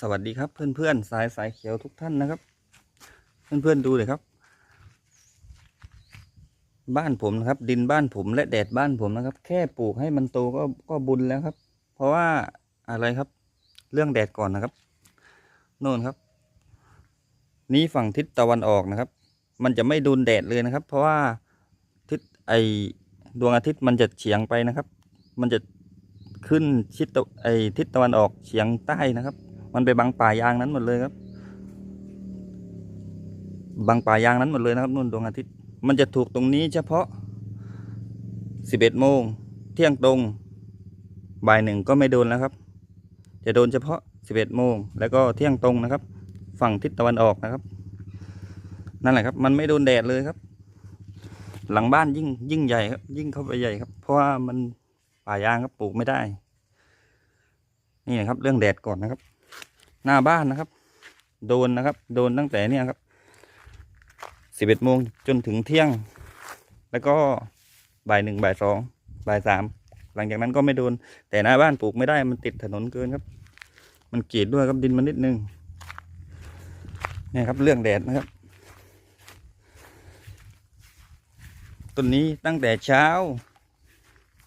สวัสดีครับเพื่อนๆสายสายเขียวทุกท่านนะครับ เพื่อนๆดูเลยครับ บ้านผมนะครับ ดินบ้านผมและแดดบ้านผมนะครับ แค่ปลูกให้มันโตก็ก็บุญแล้วครับ เพราะว่าอะไรครับ เรื่องแดดก่อนนะครับโน่นครับ นี้ฝั่งทิศตะวันออกนะครับ มันจะไม่โดนแดดเลยนะครับ เพราะว่าทิศไอดวงอาทิตย์มันจะเฉียงไปนะครับ มันจะขึ้นชิดตะไอทิศตะวันออกเฉียงใต้นะครับ มันไปบังป่ายางนั้นหมดเลยครับ บังป่ายางนั้นหมดเลยนะครับนู่นดวงอาทิตย์ มันจะถูกตรงนี้เฉพาะ 11โมงเที่ยงตรงบ่ายหนึ่งก็ไม่โดนแล้วครับ จะโดนเฉพาะ 11โมงแล้วก็เที่ยงตรงนะครับ ฝั่งทิศตะวันออกนะครับ นั่นแหละครับ มันไม่โดนแดดเลยครับ หลังบ้านยิ่งยิ่งใหญ่ครับ ยิ่งเข้าไปใหญ่ครับ เพราะว่ามันป่ายางครับปลูกไม่ได้ นี่นะครับเรื่องแดดก่อนนะครับ หน้าบ้านนะครับ โดนนะครับ โดนตั้งแต่เนี่ยครับสิบเอ็ดโมงจนถึงเที่ยง แล้วก็บ่ายหนึ่งบ่ายสองบ่ายสามหลังจากนั้นก็ไม่โดน แต่หน้าบ้านปลูกไม่ได้มันติดถนนเกินครับ มันกรีดด้วยครับดินมันนิดนึงเนี่ยครับเรื่องแดดนะครับต้นนี้ตั้งแต่เช้า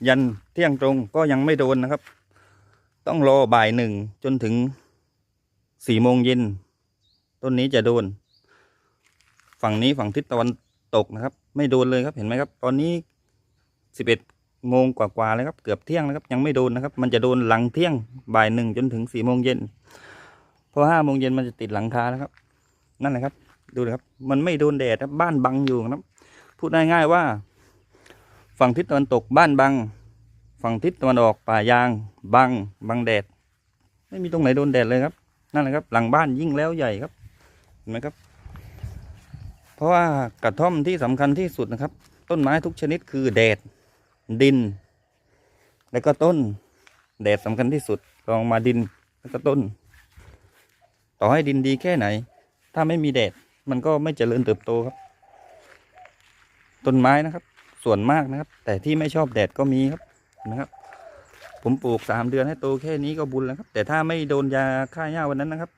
ยันเที่ยงตรงก็ยังไม่โดนนะครับ ต้องรอบ่ายหนึ่งจนถึง สี่โมงเย็นต้นนี้จะโดน ฝั่งนี้ฝั่งทิศตะวันตกนะครับ ไม่โดนเลยครับเห็นไหมครับ ตอนนี้สิบเอ็ดโมงกว่าๆแล้วครับเกือบเที่ยงแล้วครับยังไม่โดนนะครับ มันจะโดนหลังเที่ยงบ่ายหนึ่งจนถึงสี่โมงเย็นพอห้าโมงเย็นมันจะติดหลังคาแล้วครับ นั่นแหละครับดูนะครับ มันไม่โดนแดดครับบ้านบังอยู่นะครับ พูดง่ายๆว่า ฝั่งทิศตะวันตกบ้านบัง ฝั่งทิศตะวันออกป่ายาง บังบังแดด ไม่มีตรงไหนโดนแดดเลยครับ นั่นแหละครับ หลังบ้านยิ่งแล้วใหญ่ครับเห็นไหมครับ เพราะว่ากระท่อมที่สำคัญที่สุดนะครับ ต้นไม้ทุกชนิดคือแดดดิน แล้วก็ต้น แดดสำคัญที่สุดรองมาดินแล้วก็ต้น ต่อให้ดินดีแค่ไหน ถ้าไม่มีแดดมันก็ไม่เจริญเติบโตครับ ต้นไม้นะครับ ส่วนมากนะครับ แต่ที่ไม่ชอบแดดก็มีครับนะครับ ผมปลูกสามเดือนให้โตแค่นี้ก็บุญแล้วครับ แต่ถ้าไม่โดนยาฆ่าหญ้าวันนั้นนะครับ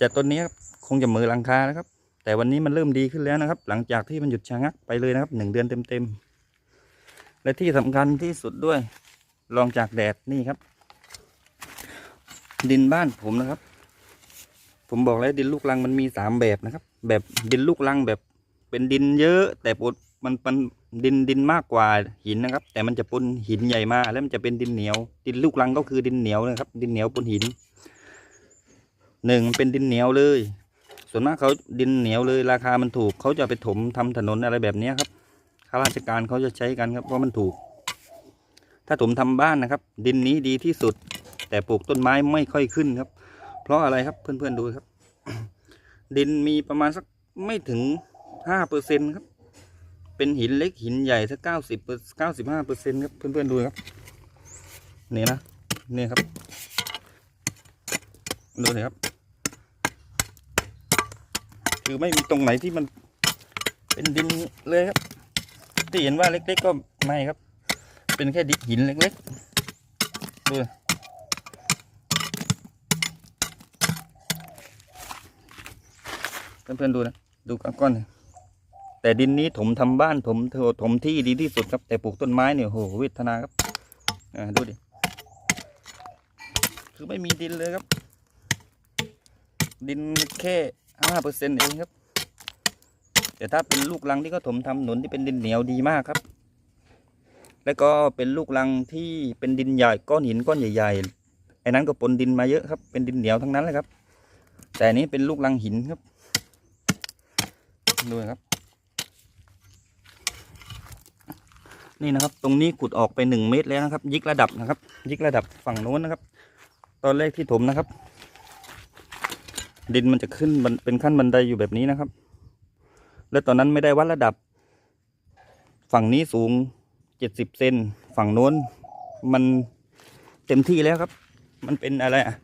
จากต้นนี้ครับคงจะมือลังคานะครับ แต่วันนี้มันเริ่มดีขึ้นแล้วนะครับ หลังจากที่มันหยุดชะงักไปเลยนะครับหนึ่งเดือนเต็มๆและที่สำคัญที่สุดด้วยรองจากแดดนี่ครับ ดินบ้านผมนะครับ ผมบอกแล้วดินลูกรังมันมีสามแบบนะครับ แบบดินลูกรังแบบเป็นดินเยอะ แต่ปดมันมัน ดินดินมากกว่าหินนะครับ แต่มันจะปนหินใหญ่มาแล้วมันจะเป็นดินเหนียว ดินลูกรังก็คือดินเหนียวนะครับ ดินเหนียวปนหินหนึ่งเป็นดินเหนียวเลย ส่วนมากเขาดินเหนียวเลย ราคามันถูกเขาจะไปถมทำถนนอะไรแบบนี้ครับข้าราชการเขาจะใช้กันครับเพราะมันถูก ถ้าถมทำบ้านนะครับ ดินนี้ดีที่สุด แต่ปลูกต้นไม้ไม่ค่อยขึ้นครับ เพราะอะไรครับเพื่อนๆดูครับ ดินมีประมาณสักไม่ถึงห้าเปอร์เซ็นครับ เป็นหินเล็กหินใหญ่สักเก้าสิบเก้าสิบห้าเปอร์เซ็นครับเพื่อนๆดูครับนี่นะนี่ครับดูเลยครับ คือไม่มีตรงไหนที่มันเป็นดินเลยครับ ที่เห็นว่าเล็กๆก็ไม่ครับ เป็นแค่ดินหินเล็กๆดูเพื่อนๆดูนะ ดูก้อนๆเนี่ย แต่ดินนี้ถมทำบ้านถมถมที่ดีที่สุดครับ แต่ปลูกต้นไม้เนี่ยโหเวทนาครับอ่าดูดิคือไม่มีดินเลยครับ ดินแค่ห้าเปอร์เซ็นต์เองครับ แต่ถ้าเป็นลูกรังที่เขาถมทำหนุนที่เป็นดินเหนียวดีมากครับ แล้วก็เป็นลูกรังที่เป็นดินใหญ่ก้อนหินก้อนใหญ่ๆไอ้นั้นก็ปนดินมาเยอะครับ เป็นดินเหนียวทั้งนั้นเลยครับ แต่อันนี้เป็นลูกรังหินครับดูนะครับ นี่นะครับ ตรงนี้ขุดออกไปหนึ่งเมตรแล้วนะครับ ยิกระดับนะครับ ยิกระดับฝั่งโน้นนะครับ ตอนแรกที่ถมนะครับ ดินมันจะขึ้นเป็นขั้นบันไดอยู่แบบนี้นะครับ แล้วตอนนั้นไม่ได้วัดระดับ ฝั่งนี้สูงเจ็ดสิบเซนฝั่งโน้น มันเต็มที่แล้วครับ มันเป็นอะไรอะ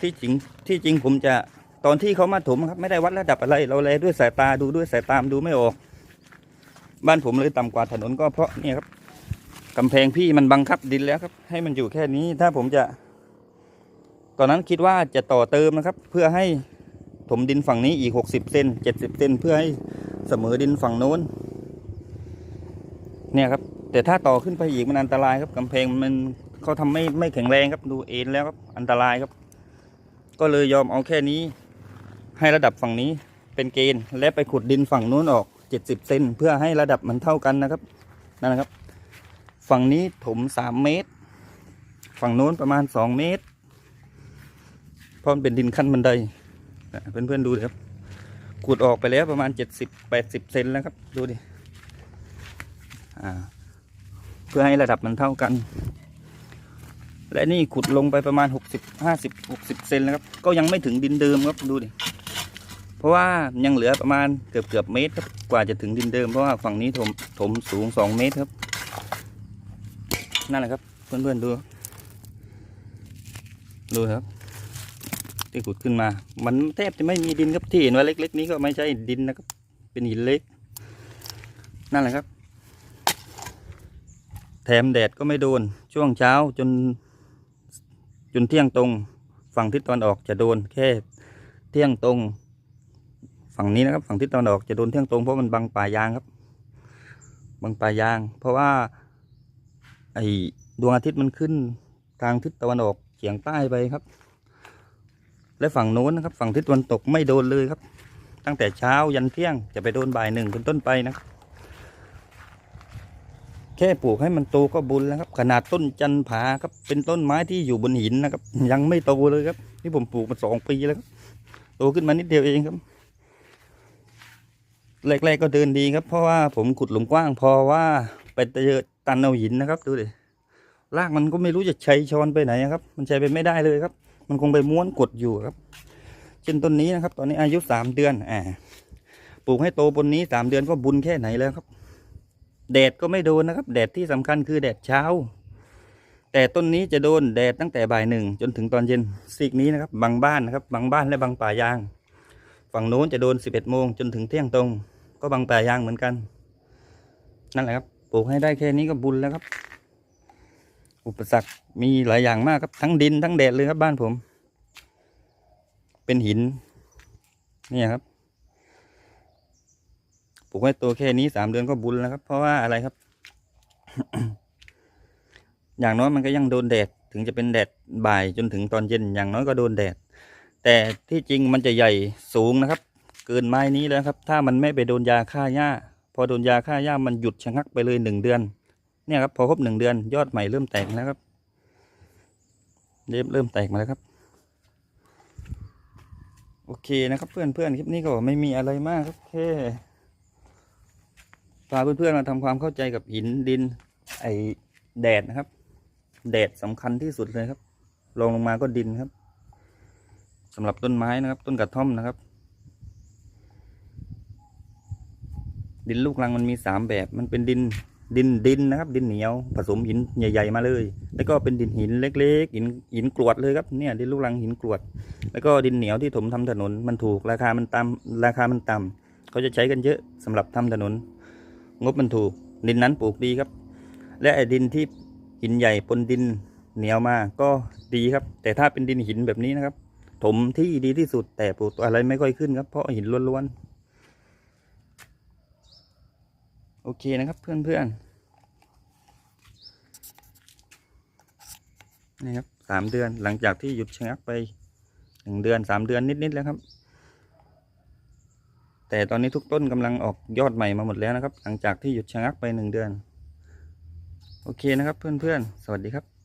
ที่จริงที่จริงผมจะตอนที่เขามาถมครับ ไม่ได้วัดระดับอะไร เราแลยด้วยสายตาดูด้วยสายตามดูไม่ออก บ้านผมเลยต่ำกว่าถนนก็เพราะเนี่ยครับกำแพงพี่มันบังคับดินแล้วครับ ให้มันอยู่แค่นี้ถ้าผมจะ ตอนนั้นคิดว่าจะต่อเติมนะครับ เพื่อให้ถมดินฝั่งนี้อีกหกสิบเซนเจ็ดสิบเซนเพื่อให้เสมอดินฝั่งโน้น เนี่ยครับ แต่ถ้าต่อขึ้นไปอีกมันอันตรายครับกำแพงมันเขาทำไม่ไม่แข็งแรงครับดูเอ็นแล้วครับอันตรายครับ ก็เลยยอมเอาแค่นี้ ให้ระดับฝั่งนี้เป็นเกณฑ์และไปขุดดินฝั่งนู้นออก เจ็ดสิบเซนเพื่อให้ระดับมันเท่ากันนะครับนั่นนะครับ ฝั่งนี้ถมสามเมตร ฝั่งโน้นประมาณสองเมตรเพราะมันเป็นดินขั้นบันไดนเพื่อนๆดูดิครับขุดออกไปแล้วประมาณเจ็ดสิบแปดสิบเซนแล้วครับดูดิเพื่อให้ระดับมันเท่ากัน และนี่ขุดลงไปประมาณหกสิบห้าสิบหกสิบเซนแล้วครับ ก็ยังไม่ถึงดินเดิมครับดูดิ เพราะว่ายังเหลือประมาณเกือบเกือบเมตรครับกว่าจะถึงดินเดิมเพราะว่าฝั่งนี้ถมถมสูงสองเมตรครับ นั่นแหละครับเพื่อนๆดู ดูครับ ที่ขุดขึ้นมา มันแทบจะไม่มีดินครับที่เห็นว่าเล็ก ๆ นี้ก็ไม่ใช่ดินนะครับ เป็นหินเล็ก นั่นแหละครับ แถมแดดก็ไม่โดนช่วงเช้าจนจนเที่ยงตรง ฝั่งทิศตะวันออกจะโดนแค่เที่ยงตรง ฝั่งนี้นะครับฝั่งทิศตะวันออกจะโดนเที่ยงตรงเพราะมันบังป่ายางครับบังป่ายาง เพราะว่าไอดวงอาทิตย์มันขึ้นทางทิศตะวันออกเฉียงใต้ไปครับ และฝั่งโน้นนะครับ ฝั่งทิศตะวันตกไม่โดนเลยครับ ตั้งแต่เช้ายันเที่ยงจะไปโดนบ่ายหนึ่งเป็นต้นไปนะแค่ปลูกให้มันโตก็บุญแล้วครับ ขนาดต้นจันผาครับเป็นต้นไม้ที่อยู่บนหินนะครับ ยังไม่โตเลยครับที่ผมปลูกมาสองปีแล้วครับโตขึ้นมานิดเดียวเองครับ แรกๆก็เดินดีครับ เพราะว่าผมขุดหลุมกว้าง พอว่าไปเจอตันเอาหินนะครับ ดูดิรากมันก็ไม่รู้จะใช้ช้อนไปไหนครับ มันใช้ไปไม่ได้เลยครับ มันคงไปม้วนกดอยู่ครับ เช่นต้นนี้นะครับ ตอนนี้อายุสามเดือนอ่าปลูกให้โตบนนี้สามเดือนก็บุญแค่ไหนแล้วครับ แดดก็ไม่โดนนะครับ แดดที่สำคัญคือแดดเช้า แต่ต้นนี้จะโดนแดดตั้งแต่บ่ายหนึ่งจนถึงตอนเย็นซีกนี้นะครับ บางบ้านนะครับ บางบ้านและบางป่ายาง ฝั่งโน้นจะโดนสิบเอ็ดโมงจนถึงเที่ยงตรง ก็บางแป่ยางเหมือนกัน นั่นแหละครับปลูกให้ได้แค่นี้ก็บุญแล้วครับ อุปสรรคมีหลายอย่างมากครับทั้งดินทั้งแดดเลยครับบ้านผม เป็นหินนี่ครับปลูกให้โตแค่นี้สามเดือนก็บุญแล้วครับ เพราะว่าอะไรครับ อย่างน้อยมันก็ยังโดนแดดถึงจะเป็นแดดบ่ายจนถึงตอนเย็นอย่างน้อยก็โดนแดด แต่ที่จริงมันจะใหญ่สูงนะครับ เกินไม้นี้แล้วครับ ถ้ามันไม่ไปโดนยาฆ่าหญ้า พอโดนยาฆ่าหญ้ามันหยุดชะงักไปเลยหนึ่งเดือน เนี่ยครับพอครบหนึ่งเดือน ยอดใหม่เริ่มแตกแล้วครับเริ่มเริ่มแตกมาแล้วครับ โอเคนะครับเพื่อนเพื่อนคลิปนี้ก็ไม่มีอะไรมากครับแค่พาเพื่อนๆมาทำความเข้าใจกับหินดิน ไอแดดนะครับ แดดสำคัญที่สุดเลยครับลงลงมาก็ดินครับสำหรับต้นไม้นะครับ ต้นกระท่อมนะครับ ดินลูกรังมันมีสามแบบ มันเป็นดินดินดินนะครับ ดินเหนียวผสมหินใหญ่ ๆ มาเลย แล้วก็เป็นดินหินเล็ก ๆ หินหินกรวดเลยครับเนี่ยดินลูกรังหินกรวด แล้วก็ดินเหนียวที่ถมทำถนนมันถูกราคามันต่ำราคามันต่ำเขาจะใช้กันเยอะสำหรับทำถนน งบมันถูก ดินนั้นปลูกดีครับ และไอ้ดินที่หินใหญ่ปนดินเหนียวมาก็ดีครับ แต่ถ้าเป็นดินหินแบบนี้นะครับ ถมที่ดีที่สุดแต่ปลูกอะไรไม่ค่อยขึ้นครับเพราะหินล้วนๆ โอเคนะครับเพื่อนๆนี่ครับสามเดือนหลังจากที่หยุดชะงักไปหนึ่งเดือนสามเดือนนิดๆแล้วครับ แต่ตอนนี้ทุกต้นกำลังออกยอดใหม่มาหมดแล้วนะครับ หลังจากที่หยุดชะงักไปหนึ่งเดือน โอเคนะครับเพื่อนๆ สวัสดีครับ